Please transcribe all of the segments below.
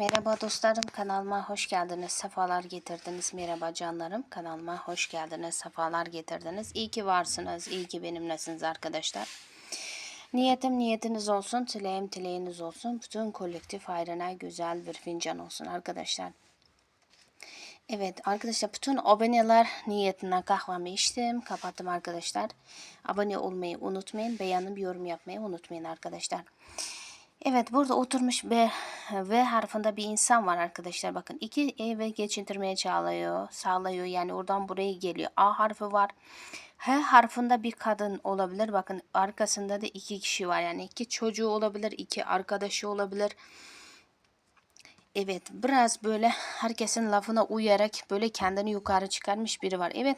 Merhaba dostlarım kanalıma hoş geldiniz. Sefalar getirdiniz. Merhaba canlarım kanalıma hoş geldiniz. Sefalar getirdiniz. İyi ki varsınız. iyi ki benimlesiniz arkadaşlar. Niyetim niyetiniz olsun. Dileğim dileğiniz olsun. Bütün kolektif hayrına güzel bir fincan olsun arkadaşlar. Evet arkadaşlar bütün aboneler niyetine kahvemi içtim. Kapattım arkadaşlar. Abone olmayı unutmayın. Beğenip yorum yapmayı unutmayın arkadaşlar. Evet burada oturmuş B, V harfinde bir insan var arkadaşlar. Bakın iki eve geçindirmeye çağırıyor, sağlıyor. Yani oradan buraya geliyor. A harfi var. H harfinde bir kadın olabilir. Bakın arkasında da iki kişi var. Yani iki çocuğu olabilir, iki arkadaşı olabilir. Evet biraz böyle herkesin lafına uyarak böyle kendini yukarı çıkarmış biri var. Evet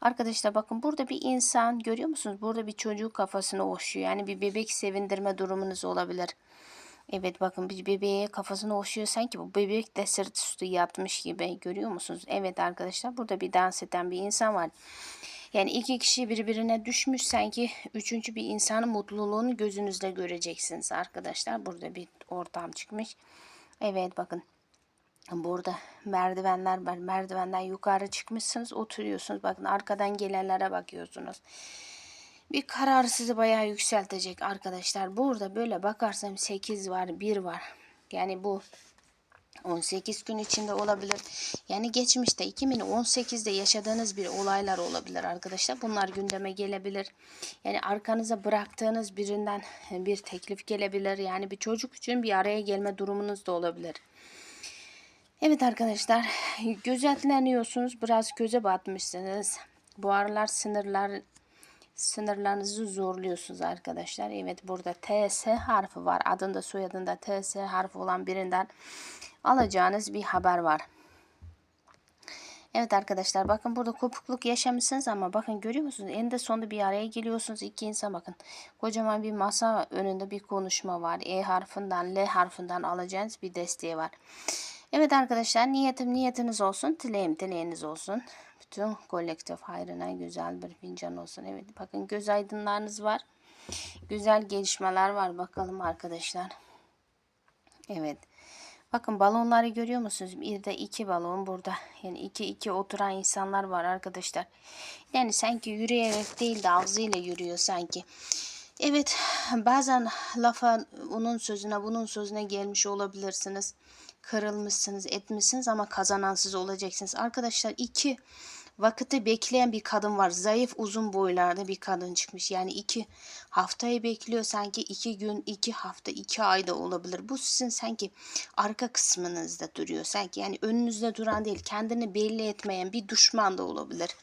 arkadaşlar bakın burada bir insan görüyor musunuz? Burada bir çocuk kafasını okşuyor. Yani bir bebek sevindirme durumunuz olabilir. Evet bakın bir bebeğe kafasını okşuyor sanki bu bebek de sırt üstü yatmış gibi görüyor musunuz? Evet arkadaşlar burada bir dans eden bir insan var. Yani iki kişi birbirine düşmüş sanki üçüncü bir insanın mutluluğunu gözünüzle göreceksiniz arkadaşlar. Burada bir ortam çıkmış. Evet bakın burada merdivenler var. Merdivenden yukarı çıkmışsınız oturuyorsunuz. Bakın arkadan gelenlere bakıyorsunuz. Bir karar sizi bayağı yükseltecek arkadaşlar. Burada böyle bakarsam 8 var 1 var. Yani bu 18 gün içinde olabilir. Yani geçmişte 2018'de yaşadığınız bir olaylar olabilir arkadaşlar. Bunlar gündeme gelebilir. Yani arkanıza bıraktığınız birinden bir teklif gelebilir. Yani bir çocuk için bir araya gelme durumunuz da olabilir. Evet arkadaşlar gözetleniyorsunuz. Biraz göze batmışsınız. Bu aralar sınırlar sınırlarınızı zorluyorsunuz arkadaşlar. Evet burada TS harfi var. Adında soyadında TS harfi olan birinden alacağınız bir haber var. Evet arkadaşlar bakın burada kopukluk yaşamışsınız ama bakın görüyor musunuz? Eninde sonunda bir araya geliyorsunuz. iki insan bakın. Kocaman bir masa önünde bir konuşma var. E harfinden L harfinden alacağınız bir desteği var. Evet arkadaşlar niyetim niyetiniz olsun. Dileğim dileğiniz olsun. Bütün kolektif hayrına güzel bir fincan olsun. Evet bakın göz aydınlarınız var. Güzel gelişmeler var bakalım arkadaşlar. Evet. Bakın balonları görüyor musunuz? Bir de iki balon burada. Yani iki iki oturan insanlar var arkadaşlar. Yani sanki yürüyerek değil de ağzıyla yürüyor sanki. Evet bazen lafa onun sözüne bunun sözüne gelmiş olabilirsiniz. Kırılmışsınız etmişsiniz ama kazanan siz olacaksınız. Arkadaşlar iki vakiti bekleyen bir kadın var. Zayıf uzun boylarda bir kadın çıkmış. Yani iki haftayı bekliyor sanki iki gün, iki hafta, iki ayda olabilir. Bu sizin sanki arka kısmınızda duruyor. Sanki yani önünüzde duran değil kendini belli etmeyen bir düşman da olabilir.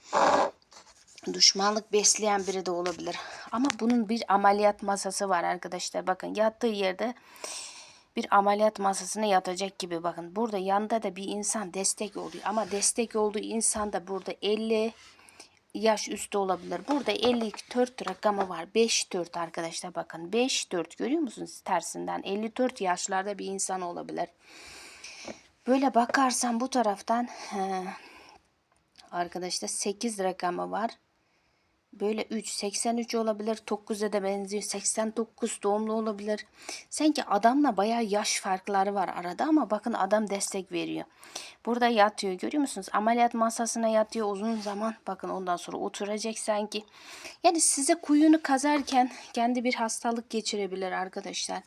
Düşmanlık besleyen biri de olabilir. Ama bunun bir ameliyat masası var arkadaşlar. Bakın yattığı yerde bir ameliyat masasına yatacak gibi bakın. Burada yanında da bir insan destek oluyor. Ama destek olduğu insan da burada 50 yaş üstü olabilir. Burada 54 rakamı var. 5-4 arkadaşlar bakın. 5-4 görüyor musunuz tersinden? 54 yaşlarda bir insan olabilir. Böyle bakarsan bu taraftan he, arkadaşlar 8 rakamı var. Böyle 3, 83 olabilir. 9'a da benziyor. 89 doğumlu olabilir. Sanki adamla bayağı yaş farkları var arada ama bakın adam destek veriyor. Burada yatıyor görüyor musunuz? Ameliyat masasına yatıyor uzun zaman. Bakın ondan sonra oturacak sanki. Yani size kuyunu kazarken kendi bir hastalık geçirebilir arkadaşlar.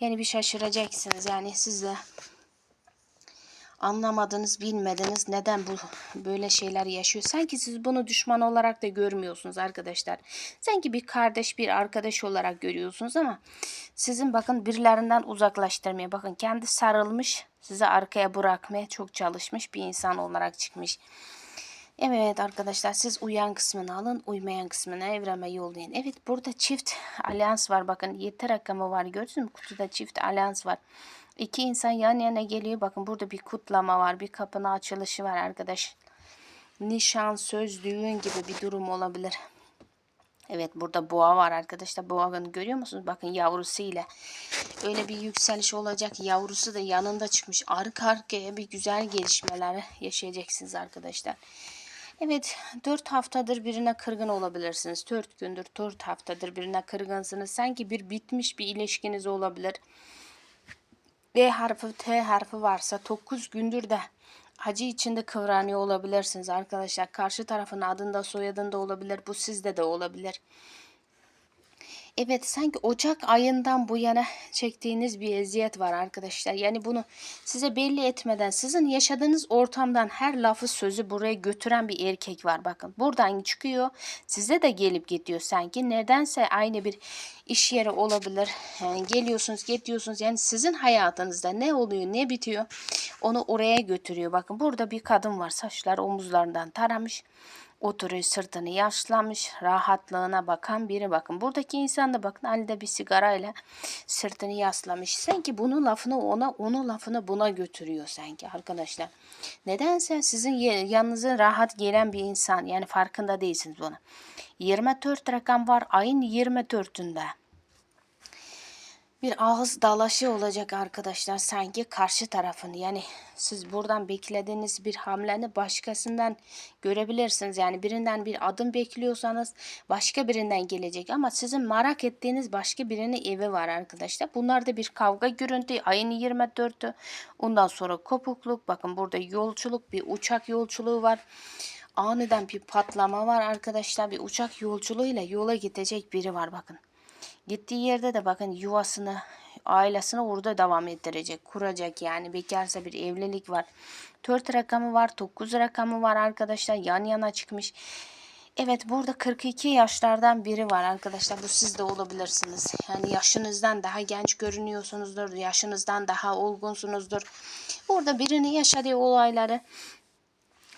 Yani bir şaşıracaksınız. Yani siz de anlamadınız, bilmediniz neden bu böyle şeyler yaşıyor. Sanki siz bunu düşman olarak da görmüyorsunuz arkadaşlar. Sanki bir kardeş, bir arkadaş olarak görüyorsunuz ama sizin bakın birilerinden uzaklaştırmaya bakın kendi sarılmış, sizi arkaya bırakmaya çok çalışmış bir insan olarak çıkmış. Evet arkadaşlar siz uyan kısmını alın, uymayan kısmını evreme yollayın. Evet burada çift alyans var. Bakın 7 rakamı var. Gördünüz mü? Kutuda çift alyans var. İki insan yan yana geliyor. Bakın burada bir kutlama var. Bir kapının açılışı var arkadaş. Nişan, söz, düğün gibi bir durum olabilir. Evet burada boğa var arkadaşlar. Boğanı görüyor musunuz? Bakın yavrusuyla. Öyle bir yükseliş olacak. Yavrusu da yanında çıkmış. Arka arkaya bir güzel gelişmeler yaşayacaksınız arkadaşlar. Evet 4 haftadır birine kırgın olabilirsiniz. 4 gündür 4 haftadır birine kırgınsınız. Sanki bir bitmiş bir ilişkiniz olabilir. D harfi, T harfi varsa 9 gündür de acı içinde kıvranıyor olabilirsiniz arkadaşlar. Karşı tarafın adında soyadında olabilir. Bu sizde de olabilir. Evet sanki Ocak ayından bu yana çektiğiniz bir eziyet var arkadaşlar. Yani bunu size belli etmeden sizin yaşadığınız ortamdan her lafı sözü buraya götüren bir erkek var. Bakın buradan çıkıyor size de gelip gidiyor sanki. Nedense aynı bir iş yeri olabilir. Yani geliyorsunuz gidiyorsunuz yani sizin hayatınızda ne oluyor ne bitiyor onu oraya götürüyor. Bakın burada bir kadın var saçlar omuzlarından taramış. Oturuyor sırtını yaşlamış, rahatlığına bakan biri bakın. Buradaki insan da bakın elinde bir sigarayla sırtını yaslamış. Sanki bunun lafını ona, onun lafını buna götürüyor sanki arkadaşlar. Nedense sizin yanınıza rahat gelen bir insan yani farkında değilsiniz buna. 24 rakam var ayın 24'ünde bir ağız dalaşı olacak arkadaşlar sanki karşı tarafın. Yani siz buradan beklediğiniz bir hamleni başkasından görebilirsiniz. Yani birinden bir adım bekliyorsanız başka birinden gelecek. Ama sizin merak ettiğiniz başka birinin evi var arkadaşlar. Bunlarda bir kavga görüntü ayın 24'ü ondan sonra kopukluk. Bakın burada yolculuk bir uçak yolculuğu var. Aniden bir patlama var arkadaşlar. Bir uçak yolculuğuyla yola gidecek biri var bakın Gittiği yerde de bakın yuvasını, ailesini orada devam ettirecek, kuracak yani. Bekarsa bir evlilik var. 4 rakamı var, 9 rakamı var arkadaşlar. Yan yana çıkmış. Evet burada 42 yaşlardan biri var arkadaşlar. Bu siz de olabilirsiniz. Yani yaşınızdan daha genç görünüyorsunuzdur. Yaşınızdan daha olgunsunuzdur. Burada birinin yaşadığı olayları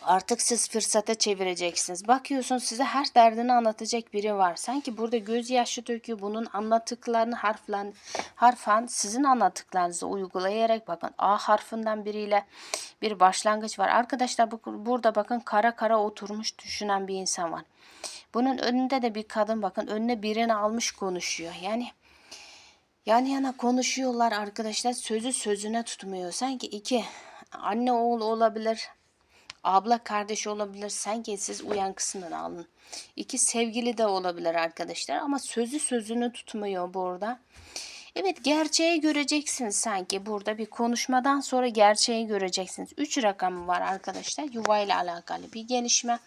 Artık siz fırsata çevireceksiniz. Bakıyorsun size her derdini anlatacak biri var. Sanki burada gözyaşı döküyor. Bunun anlattıklarını harflen, harfan sizin anlattıklarınızı uygulayarak bakın A harfinden biriyle bir başlangıç var. Arkadaşlar bu, burada bakın kara kara oturmuş düşünen bir insan var. Bunun önünde de bir kadın bakın önüne birini almış konuşuyor. Yani yan yana konuşuyorlar arkadaşlar. Sözü sözüne tutmuyor. Sanki iki anne oğul olabilir Abla kardeş olabilir. Sen siz uyan kısmını alın. İki sevgili de olabilir arkadaşlar. Ama sözü sözünü tutmuyor burada. Evet gerçeği göreceksiniz sanki. Burada bir konuşmadan sonra gerçeği göreceksiniz. Üç rakamı var arkadaşlar. Yuva ile alakalı bir gelişme.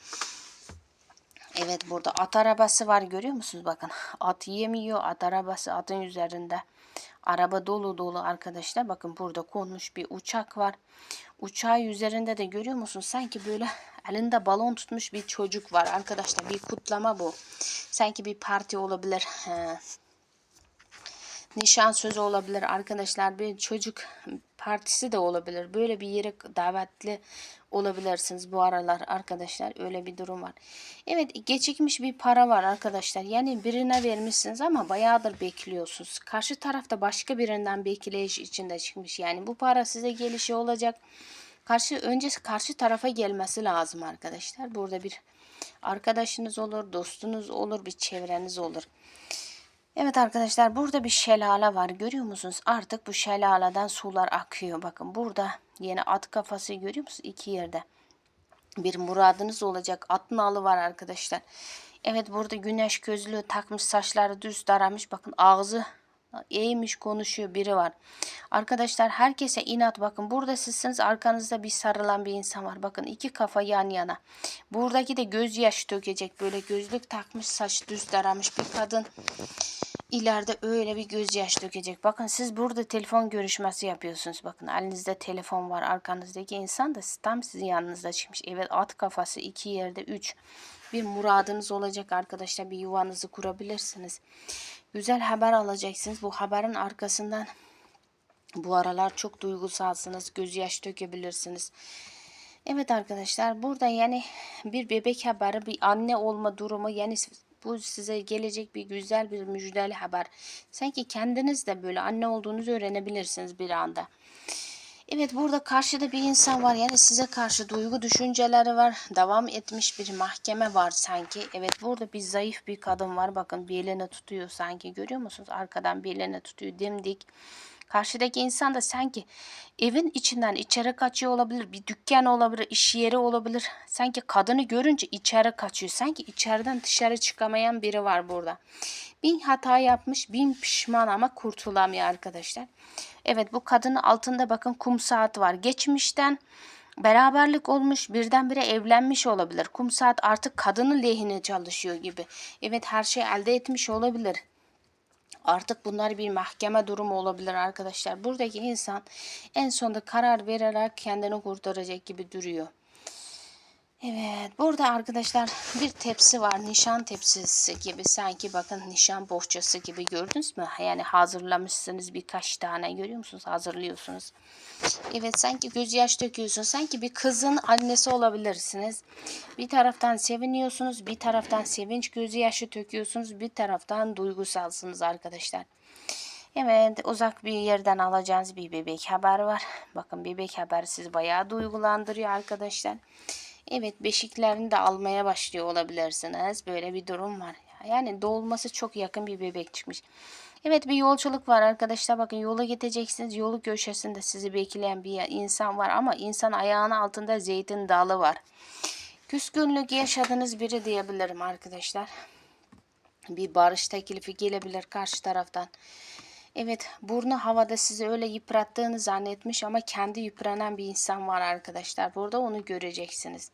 Evet burada at arabası var görüyor musunuz? Bakın at yemiyor. At arabası atın üzerinde. Araba dolu dolu arkadaşlar. Bakın burada konmuş bir uçak var. Uçağı üzerinde de görüyor musunuz? Sanki böyle elinde balon tutmuş bir çocuk var arkadaşlar. Bir kutlama bu. Sanki bir parti olabilir. He. Nişan sözü olabilir arkadaşlar. Bir çocuk partisi de olabilir. Böyle bir yere davetli olabilirsiniz bu aralar arkadaşlar. Öyle bir durum var. Evet geçikmiş bir para var arkadaşlar. Yani birine vermişsiniz ama bayağıdır bekliyorsunuz. Karşı tarafta başka birinden bekleyiş içinde çıkmış. Yani bu para size gelişi olacak. Karşı önce karşı tarafa gelmesi lazım arkadaşlar. Burada bir arkadaşınız olur, dostunuz olur, bir çevreniz olur. Evet arkadaşlar burada bir şelale var görüyor musunuz? Artık bu şelaleden sular akıyor. Bakın burada yeni at kafası görüyor musunuz? İki yerde. Bir muradınız olacak. At nalı var arkadaşlar. Evet burada güneş gözlüğü takmış saçları düz daramış. Bakın ağzı eğmiş konuşuyor biri var. Arkadaşlar herkese inat bakın burada sizsiniz arkanızda bir sarılan bir insan var. Bakın iki kafa yan yana. Buradaki de gözyaşı dökecek böyle gözlük takmış saç düz daramış bir kadın ileride öyle bir gözyaş dökecek. Bakın siz burada telefon görüşmesi yapıyorsunuz. Bakın elinizde telefon var. Arkanızdaki insan da tam sizin yanınızda çıkmış. Evet at kafası iki yerde üç. Bir muradınız olacak arkadaşlar. Bir yuvanızı kurabilirsiniz. Güzel haber alacaksınız. Bu haberin arkasından bu aralar çok duygusalsınız. Gözyaş dökebilirsiniz. Evet arkadaşlar burada yani bir bebek haberi bir anne olma durumu yani bu size gelecek bir güzel bir müjdeli haber. Sanki kendiniz de böyle anne olduğunuzu öğrenebilirsiniz bir anda. Evet burada karşıda bir insan var. Yani size karşı duygu düşünceleri var. Devam etmiş bir mahkeme var sanki. Evet burada bir zayıf bir kadın var. Bakın bir elini tutuyor sanki. Görüyor musunuz? Arkadan bir elini tutuyor dimdik. Karşıdaki insan da sanki evin içinden içeri kaçıyor olabilir. Bir dükkan olabilir, iş yeri olabilir. Sanki kadını görünce içeri kaçıyor. Sanki içeriden dışarı çıkamayan biri var burada. Bin hata yapmış, bin pişman ama kurtulamıyor arkadaşlar. Evet bu kadının altında bakın kum saat var. Geçmişten beraberlik olmuş birdenbire evlenmiş olabilir. Kum saat artık kadının lehine çalışıyor gibi. Evet her şey elde etmiş olabilir. Artık bunlar bir mahkeme durumu olabilir arkadaşlar. Buradaki insan en sonunda karar vererek kendini kurtaracak gibi duruyor. Evet burada arkadaşlar bir tepsi var nişan tepsisi gibi sanki bakın nişan bohçası gibi gördünüz mü? Yani hazırlamışsınız birkaç tane görüyor musunuz hazırlıyorsunuz. Evet sanki gözyaş döküyorsunuz sanki bir kızın annesi olabilirsiniz. Bir taraftan seviniyorsunuz bir taraftan sevinç gözyaşı döküyorsunuz bir taraftan duygusalsınız arkadaşlar. Evet uzak bir yerden alacağınız bir bebek haber var. Bakın bebek haber sizi bayağı duygulandırıyor arkadaşlar. Evet beşiklerini de almaya başlıyor olabilirsiniz. Böyle bir durum var. Yani doğulması çok yakın bir bebek çıkmış. Evet bir yolculuk var arkadaşlar. Bakın yola gideceksiniz. Yolu köşesinde sizi bekleyen bir insan var. Ama insan ayağının altında zeytin dalı var. Küskünlük yaşadığınız biri diyebilirim arkadaşlar. Bir barış teklifi gelebilir karşı taraftan. Evet burnu havada sizi öyle yıprattığını zannetmiş ama kendi yıpranan bir insan var arkadaşlar. Burada onu göreceksiniz.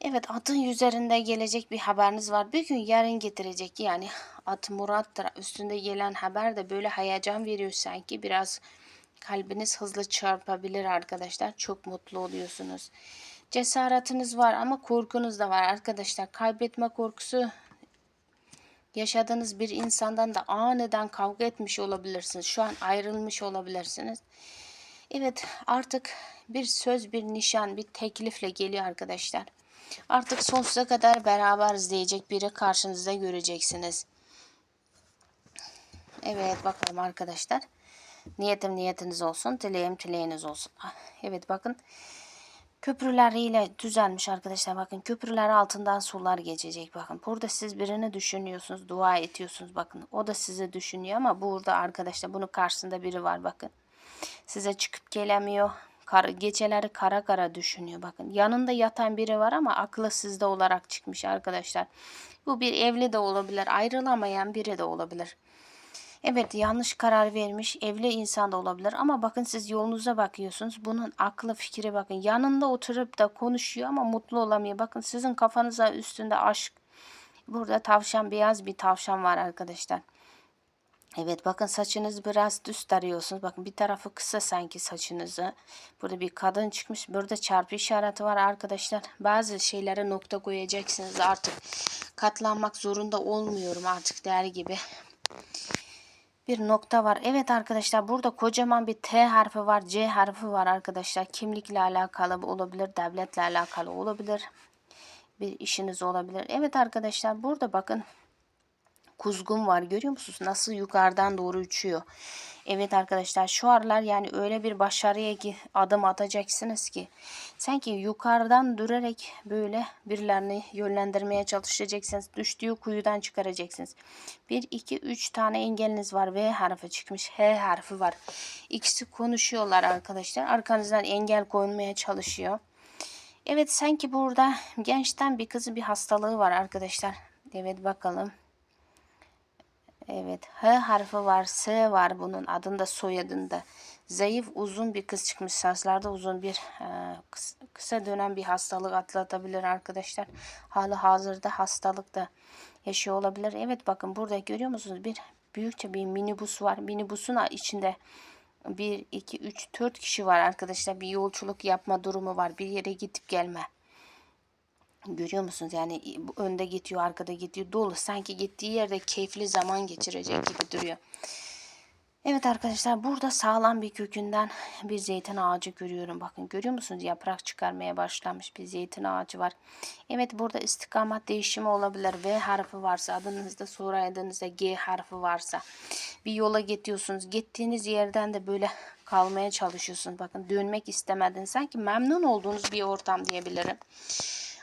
Evet atın üzerinde gelecek bir haberiniz var. Bir gün yarın getirecek yani at Murat'tır. Üstünde gelen haber de böyle heyecan veriyor sanki. Biraz kalbiniz hızlı çarpabilir arkadaşlar. Çok mutlu oluyorsunuz. Cesaretiniz var ama korkunuz da var arkadaşlar. Kaybetme korkusu yaşadığınız bir insandan da aniden kavga etmiş olabilirsiniz. Şu an ayrılmış olabilirsiniz. Evet artık bir söz, bir nişan, bir teklifle geliyor arkadaşlar. Artık sonsuza kadar beraber izleyecek biri karşınızda göreceksiniz. Evet bakalım arkadaşlar. Niyetim niyetiniz olsun, dileğim dileğiniz olsun. Ah, Evet bakın köprüleriyle düzelmiş arkadaşlar. Bakın köprüler altından sular geçecek. Bakın burada siz birini düşünüyorsunuz, dua ediyorsunuz. Bakın o da sizi düşünüyor ama burada arkadaşlar bunun karşısında biri var bakın. Size çıkıp gelemiyor. Kar, geceleri kara kara düşünüyor. Bakın yanında yatan biri var ama aklı sizde olarak çıkmış arkadaşlar. Bu bir evli de olabilir, ayrılamayan biri de olabilir. Evet yanlış karar vermiş evli insan da olabilir ama bakın siz yolunuza bakıyorsunuz. Bunun aklı fikri bakın yanında oturup da konuşuyor ama mutlu olamıyor. Bakın sizin kafanıza üstünde aşk. Burada tavşan beyaz bir tavşan var arkadaşlar. Evet bakın saçınızı biraz düz tarıyorsunuz. Bakın bir tarafı kısa sanki saçınızı. Burada bir kadın çıkmış. Burada çarpı işareti var arkadaşlar. Bazı şeylere nokta koyacaksınız artık. Katlanmak zorunda olmuyorum artık der gibi bir nokta var. Evet arkadaşlar burada kocaman bir T harfi var. C harfi var arkadaşlar. Kimlikle alakalı olabilir. Devletle alakalı olabilir. Bir işiniz olabilir. Evet arkadaşlar burada bakın kuzgun var. Görüyor musunuz? Nasıl yukarıdan doğru uçuyor. Evet arkadaşlar şu aralar yani öyle bir başarıya adım atacaksınız ki sanki yukarıdan dürerek böyle birilerini yönlendirmeye çalışacaksınız. Düştüğü kuyudan çıkaracaksınız. 1, 2, 3 tane engeliniz var. V harfi çıkmış. H harfi var. İkisi konuşuyorlar arkadaşlar. Arkanızdan engel koyulmaya çalışıyor. Evet sanki burada gençten bir kızın bir hastalığı var arkadaşlar. Evet bakalım. Evet. H harfi var. S var bunun adında soyadında. Zayıf uzun bir kız çıkmış. Saçlarda uzun bir e, kısa dönem bir hastalık atlatabilir arkadaşlar. Hali hazırda hastalıkta yaşıyor olabilir. Evet bakın burada görüyor musunuz? Bir büyükçe bir minibüs var. Minibüsün içinde 1, 2, 3, 4 kişi var arkadaşlar. Bir yolculuk yapma durumu var. Bir yere gidip gelme. Görüyor musunuz? Yani önde gidiyor, arkada gidiyor. Dolu. Sanki gittiği yerde keyifli zaman geçirecek gibi duruyor. Evet arkadaşlar burada sağlam bir kökünden bir zeytin ağacı görüyorum. Bakın görüyor musunuz? Yaprak çıkarmaya başlamış bir zeytin ağacı var. Evet burada istikamet değişimi olabilir. V harfi varsa adınızda sonra adınızda G harfi varsa bir yola gidiyorsunuz. Gittiğiniz yerden de böyle kalmaya çalışıyorsunuz. Bakın dönmek istemediniz. Sanki memnun olduğunuz bir ortam diyebilirim.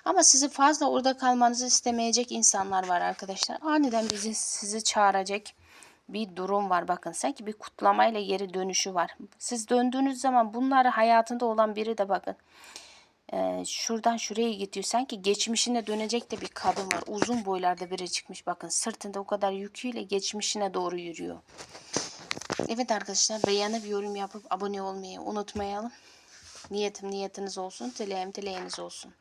Ama sizi fazla orada kalmanızı istemeyecek insanlar var arkadaşlar. Aniden bizi sizi çağıracak bir durum var. Bakın sanki bir kutlamayla geri dönüşü var. Siz döndüğünüz zaman bunları hayatında olan biri de bakın. Ee, şuradan şuraya gidiyor. Sanki geçmişine dönecek de bir kadın var. Uzun boylarda biri çıkmış. Bakın sırtında o kadar yüküyle geçmişine doğru yürüyor. Evet arkadaşlar beğenip yorum yapıp abone olmayı unutmayalım. Niyetim niyetiniz olsun. Dileğim dileğiniz olsun.